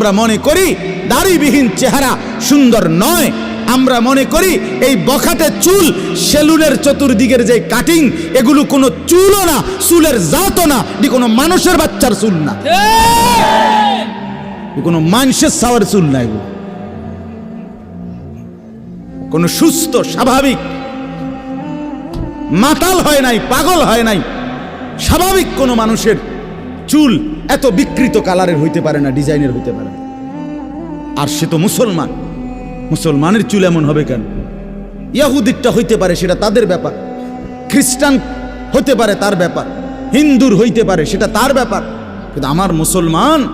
আমরা মনে করি দাড়িবিহীন চেহারা সুন্দর নয়। আমরা মনে করি এই বখাটে চুল, সেলুনের চতুর্দিকের যে কাটিং এগুলো কোনো চুলও না, চুলের জাতও না, এটি কোনো মানুষের বাচ্চার চুল না। কোনো মানুষের সাওয়ার চুল না এগুলো। কোনো সুস্থ, স্বাভাবিক, মাতাল হয় নাই, পাগল হয় নাই, স্বাভাবিক কোনো মানুষের চুল এত বিকৃত কালারের হইতে পারে না, ডিজাইনের হইতে পারে না। আর সে তো মুসলমান। মুসলমানের চুল এমন হবে কেন? ইয়াহুদিরটা হইতে পারে সেটা তাদের ব্যাপার। খ্রিস্টান হতে পারে তার ব্যাপার। হিন্দুর হইতে পারে সেটা তার ব্যাপার। কিন্তু আমার মুসলমান,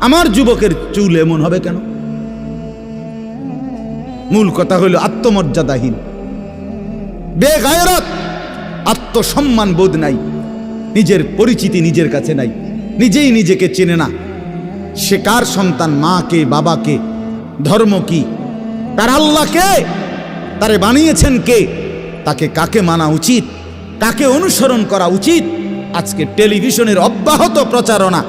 আমার যুবকের চুল এমন হবে কেন? মূল কথা হইল আত্মমর্যাদাহীন। বেগায়রত, আত্মসম্মান বোধ নাই। নিজের পরিচিতি নিজের কাছে নাই। নিজেই নিজেকে চেনে না। সে কার সন্তান? মাকে বাবাকে ধর্ম কি? তার আল্লাহকে তারে বানিয়েছেন কে? তাকে কাকে মানা উচিত? কাকে অনুসরণ করা উচিত? আজকে টেলিভিশনের অব্যাহত প্রচারণা।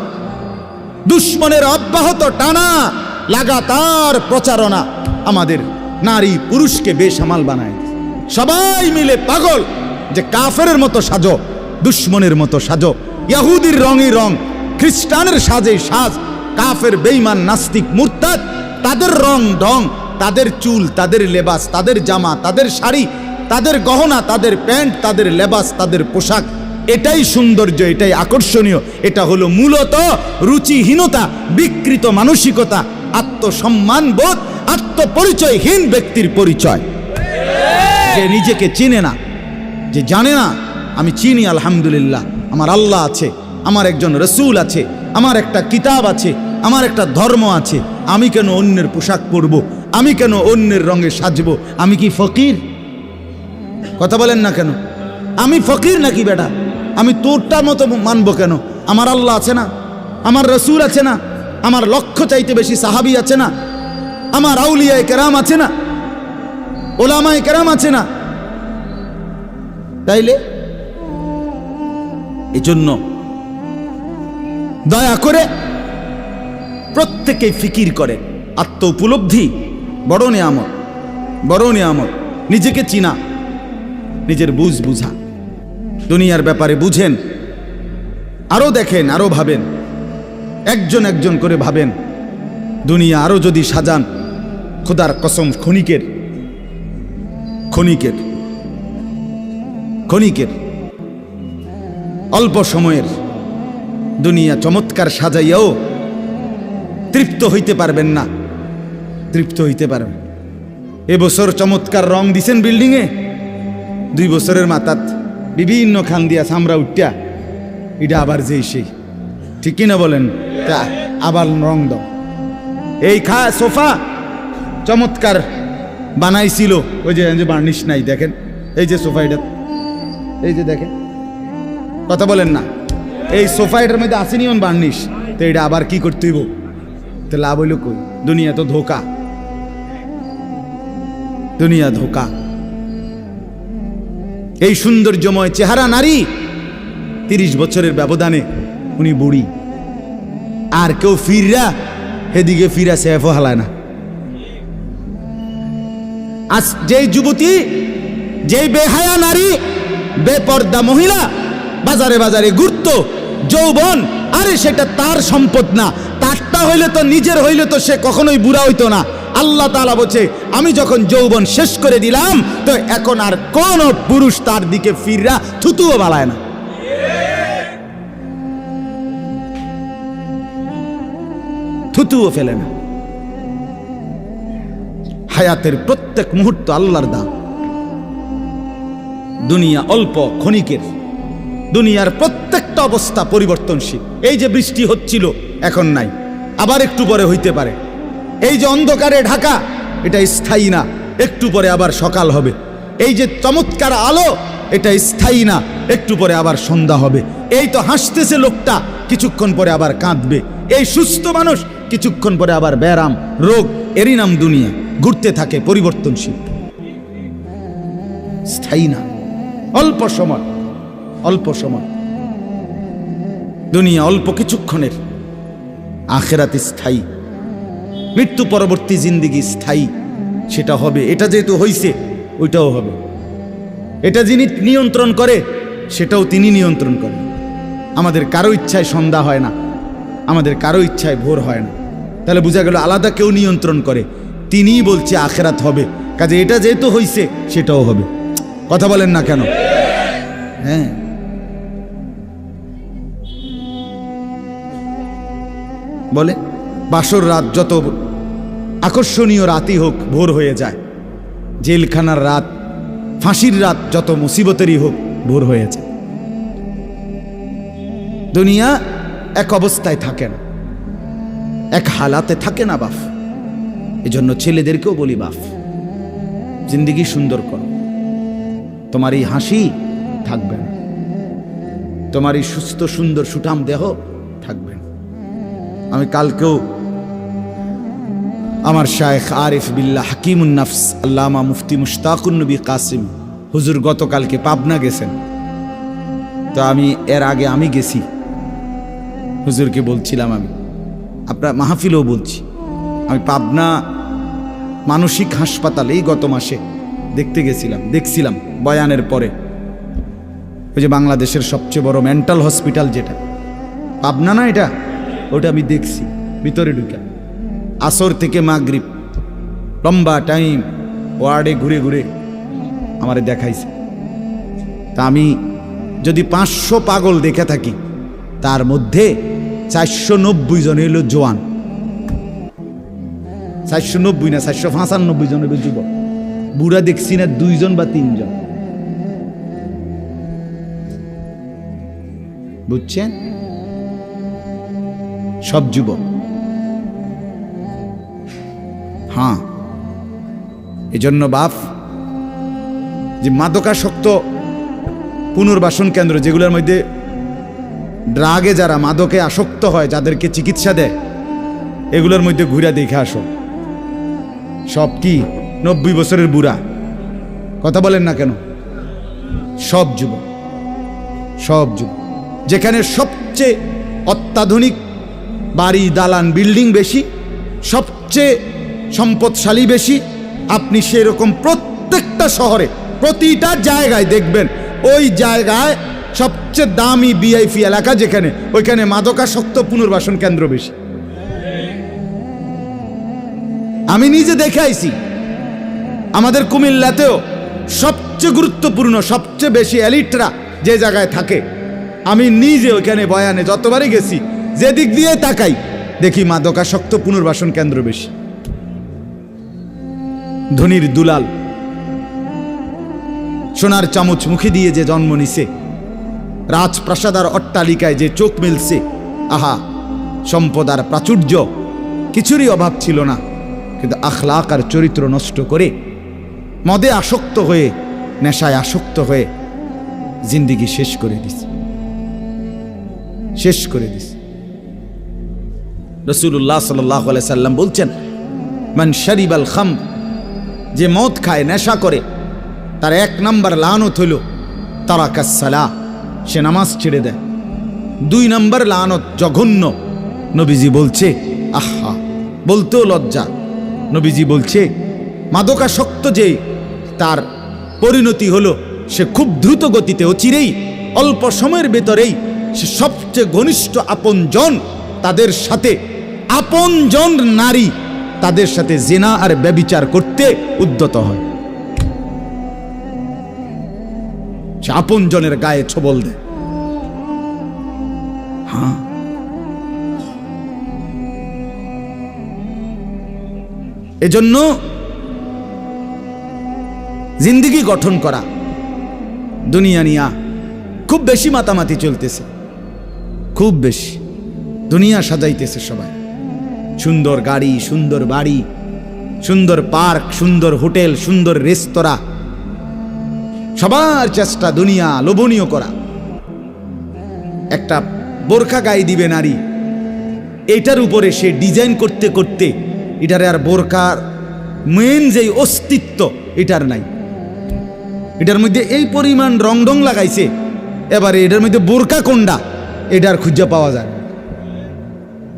দুশ্মনের অব্যাহত টানা লাগাতার প্রচারণা। আমাদের নারী পুরুষকে বেসামাল বানায়। সবাই মিলে পাগল যে কাফের মতো সাজো। দুশ্মনের মতো সাজো। ইয়াহুদির রঙই রং, খ্রিস্টানের সাজে সাজ। কাফের বেইমান নাস্তিক, মুরতাদ, তাদের রং ঢং, তাদের চুল, তাদের লেবাস, তাদের জামা, তাদের শাড়ি, তাদের গহনা, তাদের প্যান্ট, তাদের লেবাস, তাদের পোশাক। এটাই সৌন্দর্য, এটাই আকর্ষণীয়। এটা হলো মূলত রুচিহীনতা, বিকৃত মানসিকতা, আত্মসম্মান বোধ, আত্মপরিচয়হীন ব্যক্তির পরিচয়। যে নিজেকে চিনে না, যে জানে না আমি চিনি, আলহামদুলিল্লাহ। আমার আল্লাহ আছে, আমার একজন রসুল আছে, আমার একটা কিতাব আছে, আমার একটা ধর্ম আছে। আমি কেন অন্যের পোশাক পরব? আমি কেন অন্যের রঙে সাজবো? আমি কি ফকির? কথা বলেন না কেন? আমি ফকির নাকি বেটা? আমি তোরটা মতো মানবো কেন? আমার আল্লাহ আছে না? আমার রসুল আছে না? আমার লক্ষ্য চাইতে বেশি সাহাবি আছে না? আমার আউলিয়ায় কেরাম আছে না? ওলামায় কেরাম আছে না? তাইলে এই জন্য দয়া করে প্রত্যেকে ফিকির করে। আত্ম উপলব্ধি বড় নিয়ামত বড় নিয়ামত, নিজেকে চিনা, নিজের বুঝ বুঝা। দুনিয়ার ব্যাপারে বুঝেন আরও দেখেন আরও ভাবেন, একজন একজন করে ভাবেন। দুনিয়া আরও যদি সাজান, খোদার কসম ক্ষণিকের ক্ষণিকের ক্ষণিকের। অল্প সময়ের দুনিয়া চমৎকার সাজাইয়াও তৃপ্ত হইতে পারবেন না। তৃপ্ত হইতে পারবেন। এবছর চমৎকার রং দিছেন বিল্ডিংয়ে। দুই বছরের মাথাত বিভিন্ন খান দিয়া সামরা উঠিয়া। এটা আবার যেই সেই। ঠিক কিনা বলেন? তা আবার রং দাও। এই খা সোফা চমৎকার বানাইছিল। ওই যে বার্নিশ নাই, দেখেন। এই যে সোফা এটা। এই যে দেখেন। কথা বলেন না। এই সোফা এটার মধ্যে আসেনি অন বার্নিশ তো এটা আবার কি করতে হইব? তো লাভ হইল কই? দুনিয়া তো ধোকা। দুনিয়া ধোকা। এই সৌন্দর্যময় চেহারা নারী তিরিশ বছরের ব্যবধানে উনি বুড়ি। আর কেউ ফিররা এদিকে ফিরা সেফও হালায় না। আজ যেই যুবতী, যেই বেহায়া নারী, বেপর্দা মহিলা বাজারে বাজারে ঘুরত যৌবন, আরে সেটা তার সম্পদ না। তারটা হইলে তো নিজের হইলে তো সে কখনোই বুড়া হইতো না। আল্লাহ তাআলা বলছে, আমি যখন যৌবন শেষ করে দিলাম, তো এখন আর কোন পুরুষ তার দিকে ফিররা থুতুও বালায় না। থুতুও ফেলে না। হায়াতের প্রত্যেক মুহূর্ত আল্লাহর দান। দুনিয়া অল্প ক্ষণিকের। দুনিয়ার প্রত্যেকটা অবস্থা পরিবর্তনশীল। এই যে বৃষ্টি হচ্ছিল, এখন নাই। আবার একটু পরে হইতে পারে। এই যে অন্ধকারে ঢাকা, এটা স্থায়ী না। একটু পরে আবার সকাল হবে। এই যে চমৎকার আলো, এটা স্থায়ী না। একটু পরে আবার সন্ধ্যা হবে। এই তো হাসতেছে লোকটা, কিছুক্ষণ পরে আবার কাঁদবে। এই সুস্থ মানুষ, কিছুক্ষণ পরে আবার ব্যারাম রোগ, এরই নাম দুনিয়া। ঘুরতে থাকে পরিবর্তনশীল। স্থায়ী না। অল্প সময়। অল্প সময়। দুনিয়া অল্প কিছুক্ষণের। আখেরাত স্থায়ী। মৃত্যু পরবর্তী জিন্দিগি স্থায়ী। সেটা হবে, এটা যেহেতু হইছে, ওইটাও হবে। এটা যিনি নিয়ন্ত্রণ করে, সেটাও তিনি নিয়ন্ত্রণ করেন। আমাদের কারও ইচ্ছায় সন্ধ্যা হয় না। আমাদের কারও ইচ্ছায় ভোর হয় না। তাহলে বোঝা গেল, আলাদা কেউ নিয়ন্ত্রণ করে। তিনিই বলছে আখেরাত হবে। কাজে এটা যেহেতু হইছে, সেটাও হবে। কথা বলেন না কেন? হ্যাঁ। বলে, বাসর রাত যত আকর্ষণীয় রাতই হোক, ভোর হয়ে যায়। জেলখানার রাত, ফাঁসির রাত যত মুসিবতেরই হোক, ভোর হয়ে যায়। দুনিয়া এক অবস্থায় থাকে না। এক হালাতে থাকে না বাফ। এজন্য ছেলেদেরকেও বলি বাফ, জিন্দিগি সুন্দর কর। তোমার এই হাসি থাকবে না। তোমার এই সুস্থ সুন্দর সুঠাম দেহ থাকবে না। আমি কালকেও আমার শায়েখ আরিফ বিল্লাহ হাকিমুন নাফস আল্লামা মুফতি মুশতাকুন নবী কাসিম হুজুর গতকালকে পাবনা গেছেন। তো আমি, এর আগে আমি গেছি। হুজুরকে বলছিলাম আমি, আপনার মাহফিলও বলছি। আমি পাবনা মানসিক হাসপাতালেই গত মাসে দেখতে গেছিলাম, দেখছিলাম বয়ানের পরে। ওই যে বাংলাদেশের সবচেয়ে বড় মেন্টাল হসপিটাল যেটা। পাবনা না এটা? ওটা আমি দেখছি, ভিতরে ঢুকে। আসর থেকে মাগরিব, লম্বা টাইম ওয়ার্ডে ঘুরে ঘুরে আমারে দেখাইছে। তা আমি যদি পাঁচশো পাগল দেখে থাকি, তার মধ্যে চারশো নব্বই জন হইল জোয়ান। চারশো নব্বই না, চারশো পঁচানব্বই জন হইল যুবক। বুড়া দেখছি না, দুইজন বা তিনজন। বুঝছেন? সব যুবক। হ্যাঁ এজন্য বাপ, যে মাদকাসক্ত পুনর্বাসন কেন্দ্র যেগুলোর মধ্যে ড্রাগে যারা মাদকে আসক্ত হয়, যাদেরকে চিকিৎসা দেয়, এগুলোর মধ্যে ঘুরে দেখে আসো। সব কি? নব্বই বছরের বুড়া। কথা বলেন না কেন? সব যুবক সব যুবক। যেখানে সবচেয়ে অত্যাধুনিক বাড়ি, দালান, বিল্ডিং বেশি, সবচেয়ে সম্পদশালী বেশি। আপনি সেরকম প্রত্যেকটা শহরে, প্রতিটা জায়গায় দেখবেন, ওই জায়গায় সবচেয়ে দামি বিআইপি এলাকা যেখানে, ওইখানে মাদকাসক্ত পুনর্বাসন কেন্দ্র বেশি। আমি নিজে দেখে আইছি, আমাদের কুমিল্লাতেও সবচেয়ে গুরুত্বপূর্ণ, সবচেয়ে বেশি এলিটরা যে জায়গায় থাকে, আমি নিজে ওইখানে বয়ানে যতবারই গেছি যে দিক দিয়ে তাকাই, দেখি মাদকাসক্ত পুনর্বাসন কেন্দ্র বেশি। ধনির দুলাল সোনার চামচ মুখে দিয়ে যে জন্ম নিছে রাজপ্রাসাদার অট্টালিকায় যে চোখ মেলছে, আহা, সম্পদ আর প্রাচুর্য, কিছুরই অভাব ছিল না, কিন্তু আখলাক আর চরিত্র নষ্ট করে, মদে আসক্ত হয়ে, নেশায় আসক্ত হয়ে, জিন্দিগি শেষ করে দিস শেষ করে দিস রসুল্লাহ সাল্লাহ সাল্লাম বলছেন, মান শরিব আল খাম যে মদ খায়, নেশা করে, তার এক নম্বর লানত হইল তারা কাসালা সে নামাজ ছেড়ে দেয়। দুই নম্বর লানত জঘন্য, নবীজি বলছে, আহা, বলতেও লজ্জা নবীজি বলছে, মাদকাসক্ত যে তার পরিণতি হলো, সে খুব দ্রুত গতিতে অচিরেই অল্প সময়ের ভেতরেই সে সবচেয়ে ঘনিষ্ঠ আপনজন তাদের সাথে আপনজন নারী তাদের সাথে জেনা আর ব্যবিচার করতে উদ্যত হয়। সে আপনজনের গায়ে ছবল দেয়। হ্যাঁ। এজন্য জিন্দিগি গঠন করা দুনিয়া নিয়া খুব বেশি মাতামাতি চলতেছে। খুব বেশি দুনিয়া সাজাইতেছে সবাই। সুন্দর গাড়ি, সুন্দর বাড়ি, সুন্দর পার্ক, সুন্দর হোটেল, সুন্দর রেস্তোরাঁ। সবার চেষ্টা দুনিয়া লোভনীয় করা। একটা বোরখা গায়ে দিবে নারী। এটার উপরে সে ডিজাইন করতে করতে এটারে আর বোরকার মেন যেই অস্তিত্ব, এটার নাই। এটার মধ্যে এই পরিমাণ রং ডং লাগাইছে, এবারে এটার মধ্যে বোরকা কোনডা, এটার খুঁজে পাওয়া যায়।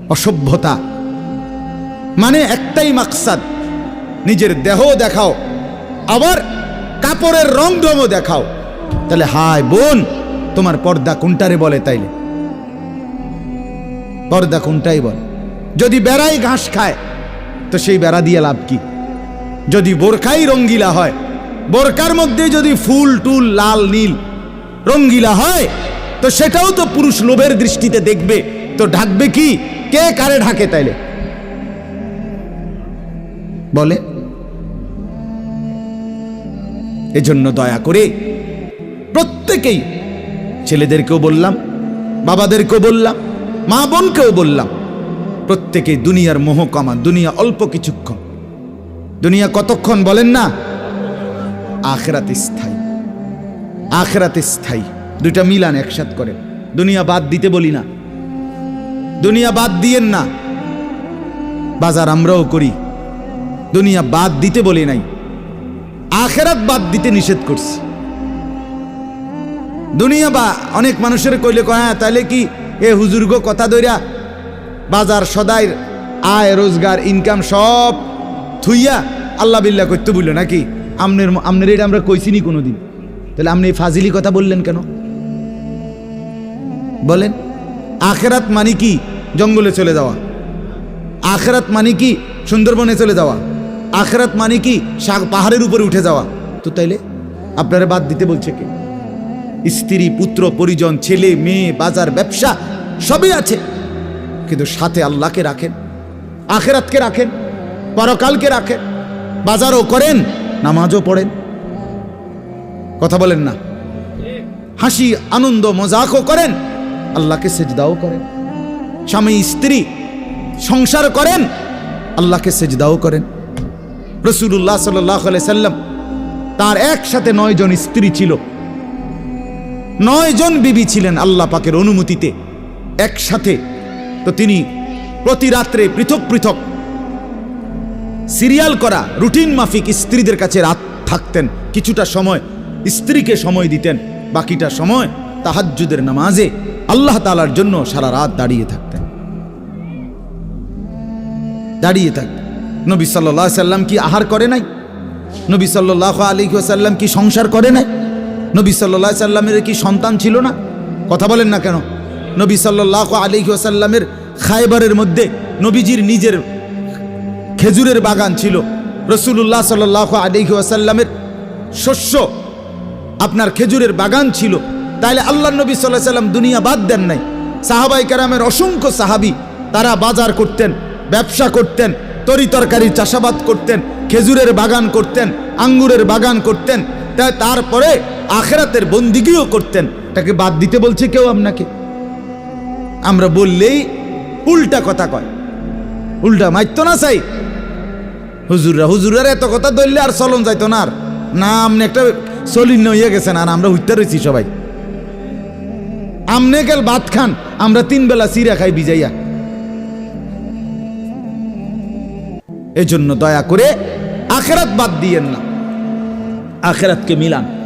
অসভ্যতা। মানে একটাই মাকসাদ, নিজের দেহ দেখাও, আবার কাপড়ের রং ঢঙও দেখাও। তাহলে হায় বোন, তোমার পর্দা কোনটারে বলে তাইলে? পর্দা কোনটাই বল? যদি বেড়াই ঘাস খায়, তো সেই বেড়া দিয়ে লাভ কি? যদি বোরখাই রঙ্গিলা হয় বোরকার মধ্যে যদি ফুল, টুল, লাল, নীল রঙ্গিলা হয়, তো সেটাও তো পুরুষ লোভের দৃষ্টিতে দেখবে, তো ঢাকবে কি? কে কারে ঢাকে তাইলে? বলে। এজন্য দয়া করে প্রত্যেকেই ছেলেদেরকেও বললাম, বাবাদেরকেও বললাম মা বোনকেও বললাম প্রত্যেকেই দুনিয়ার মোহ কমান দুনিয়া অল্প কিছুক্ষণ। দুনিয়া কতক্ষণ বলেন না? আখেরাতে স্থায়ী। আখেরাতে স্থায়ী। দুইটা মিলান একসাথ করেন। দুনিয়া বাদ দিতে বলি না। দুনিয়া বাদ দিয়েন না। বাজার আমরাও করি। দুনিয়া বাদ দিতে বলি নাই। আখেরাত বাদ দিতে নিষেধ করছি। দুনিয়া বা অনেক মানুষের কইলে কয় হ্যাঁ তাহলে কি এ হুজুর্গ কথা দইরা বাজার, সদাই আয়, রোজগার ইনকাম সব থুইয়া আল্লাহ বিল্লাহ করতে বলল নাকি? আমনের আমনের এটা আমরা কইছিনি কোনোদিন। তাহলে আপনি এই ফাজিলি কথা বললেন কেন? বলেন, আখেরাত মানে কি জঙ্গলে চলে যাওয়া? আখেরাত মানে কি সুন্দরবনে চলে যাওয়া? আখেরাত মানে কি? শাক পাহাড়ের উপরে উঠে যাওয়া। তো তাইলে আপনারা বাদ দিতে বলছে কে? স্ত্রী, পুত্র, পরিজন, ছেলে, মেয়ে, বাজার, ব্যবসা, সবই আছে। কিন্তু সাথে আল্লাহকে রাখেন, আখেরাতকে রাখেন, পরকালকে রাখেন, বাজারও করেন, নামাজও পড়েন। কথা বলেন না। হাসি, আনন্দ, মজাকও করেন, আল্লাহকে সেজদাও করেন। স্বামী, স্ত্রী, সংসার করেন, আল্লাহকে সেজদাও করেন। রসুল্লাহ সাল্লাহ সাল্লাম তার একসাথে নয় জন স্ত্রী ছিল। নয় জন বিবি ছিলেন আল্লাহ পাকের অনুমতিতে একসাথে। তো তিনি প্রতি রাত্রে পৃথক পৃথক সিরিয়াল করা, রুটিন মাফিক স্ত্রীদের কাছে রাত থাকতেন। কিছুটা সময় স্ত্রীকে সময় দিতেন, বাকিটা সময় তাহাজ্জুদের নামাজে আল্লাহ তালার জন্য সারা রাত দাঁড়িয়ে থাকতেন। দাঁড়িয়ে থাকতেন। নবী সাল্লাহ সাল্লাম কি আহার করে নাই? নবী সাল্লাহ আলী সাল্লাম কি সংসার করে নাই? নবী সাল্লাহ সাল্লামের কি সন্তান ছিল না? কথা বলেন না কেন? নবী সাল্লাহ আলী সাল্লামের খাইবারের মধ্যে নবীজির নিজের খেজুরের বাগান ছিল। রসুল্লাহ সাল্লাহ আলী সাল্লামের শস্য আপনার খেজুরের বাগান ছিল। তাইলে আল্লাহ নবী সাল্লাহ সাল্লাম দুনিয়া বাদ দেন নাই। সাহাবাই কারামের অসংখ্য সাহাবি তারা বাজার করতেন, ব্যবসা করতেন তরি তরকারির চাষাবাদ করতেন, খেজুরের বাগান করতেন, আঙ্গুরের বাগান করতেন তাই তারপরে আখেরাতের বন্দিগিও করতেন। তাকে বাদ দিতে বলছে কেউ আপনাকে? আমরা বললেই উল্টা কথা কয়। উল্টা মাইত না চাই হুজুররা হুজুরের এত কথা ধরলে আর চলন যাইতো না আর। না আপনি একটা চলিন হইয়া গেছেন আর আমরা হইতে রয়েছি সবাই। আমনে গেল ভাত খান, আমরা তিন বেলা চিরা খাই বিজাইয়া এজন্য দয়া করে আখেরাত বাদ দিয়েন না। আখেরাতকে মিলান।